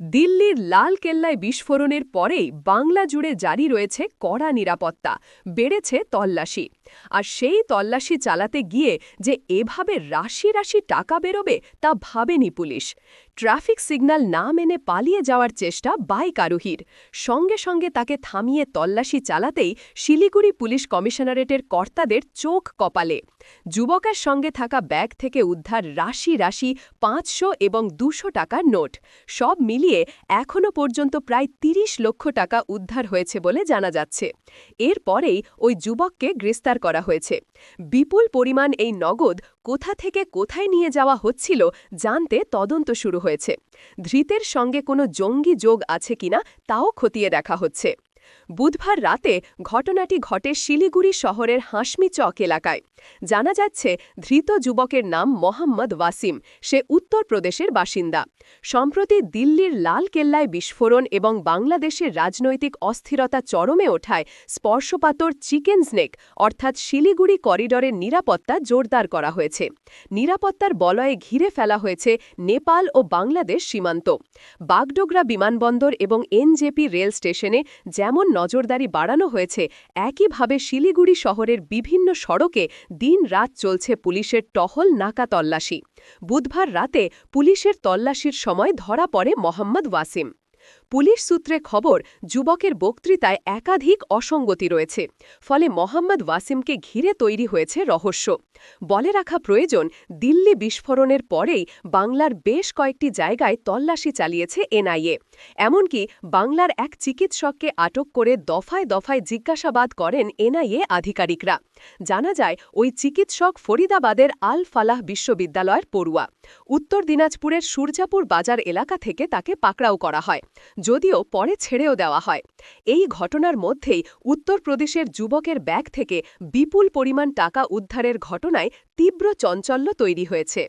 দিল্লির লাল কেল্লায় বিস্ফোরণের পরেই বাংলা জুড়ে জারি রয়েছে কড়া নিরাপত্তা বেড়েছে তল্লাশি। আর সেই তল্লাশি চালাতে গিয়ে যে এভাবে রাশি রাশি টাকা বেরোবে তা ভাবেনি পুলিশ। ট্রাফিক সিগন্যাল না মেনে পালিয়ে যাওয়ার চেষ্টা বাইক আরোহীর। সঙ্গে সঙ্গে তাকে থামিয়ে তল্লাশি চালাতেই শিলিগুড়ি পুলিশ কমিশনারেটের কর্তাদের চোখ কপালে। যুবকের সঙ্গে থাকা ব্যাগ থেকে উদ্ধার রাশি রাশি পাঁচশো এবং দুশো টাকার নোট। সব মিলিয়ে এখনও পর্যন্ত প্রায় ৩০ লক্ষ টাকা উদ্ধার হয়েছে বলে জানা যাচ্ছে। এরপরেই ওই যুবককে গ্রেস্তার করা হয়েছে। বিপুল পরিমাণ এই নগদ কোথা থেকে কোথায় নিয়ে যাওয়া হচ্ছিল জানতে তদন্ত শুরু হয়েছে। ধৃতের সঙ্গে কোনো জঙ্গি যোগ আছে কিনা তাও খতিয়ে দেখা হচ্ছে। বুধবার রাতে ঘটনাটি ঘটে শিলিগুড়ি শহরের হাসমি চক এলাকায়। জানা যাচ্ছে, ধৃত যুবকের নাম মোহাম্মদ ওয়াসিম। সে উত্তরপ্রদেশের বাসিন্দা। সম্প্রতি দিল্লির লাল কেল্লায় বিস্ফোরণ এবং বাংলাদেশের রাজনৈতিক অস্থিরতা চরমে ওঠায় স্পর্শপাতর চিকেন স্নেক, অর্থাৎ শিলিগুড়ি করিডরের নিরাপত্তা জোরদার করা হয়েছে। নিরাপত্তার বলয়ে ঘিরে ফেলা হয়েছে নেপাল ও বাংলাদেশ সীমান্ত। বাগডোগরা বিমানবন্দর এবং এনজেপি রেল স্টেশনে যেমন নজরদারি বাড়ানো হয়েছে, একইভাবে শিলিগুড়ি শহরের বিভিন্ন সড়কে দিন রাত চলছে পুলিশের টহল নাকা তল্লাশি। বুধবার রাতে পুলিশের তল্লাশির সময় ধরা পড়ে মোহাম্মদ ওয়াসিম। পুলিশ সূত্রে খবর, যুবকের বক্তৃতায় একাধিক অসঙ্গতি রয়েছে, ফলে মোহাম্মদ ওয়াসিমকে ঘিরে তৈরি হয়েছে রহস্য। বলে রাখা প্রয়োজন, দিল্লি বিস্ফোরণের পরেই বাংলার বেশ কয়েকটি জায়গায় তল্লাশি চালিয়েছে এনআইএ। এমনকি বাংলার এক চিকিৎসককে আটক করে দফায় দফায় জিজ্ঞাসাবাদ করেন এনআইএ আধিকারিকরা। জানা যায়, ওই চিকিৎসক ফরিদাবাদের আল ফালাহ বিশ্ববিদ্যালয়ের পড়ুয়া। উত্তর দিনাজপুরের সূর্যাপুর বাজার এলাকা থেকে তাকে পাকড়াও করা হয়। যদিও পরে ছেড়েও দেওয়া হয়। এই ঘটনার মধ্যেই উত্তরপ্রদেশের যুবকের ব্যাগ থেকে বিপুল পরিমাণ টাকা উদ্ধারের ঘটনায় তীব্র চঞ্চল্য তৈরি হয়েছে।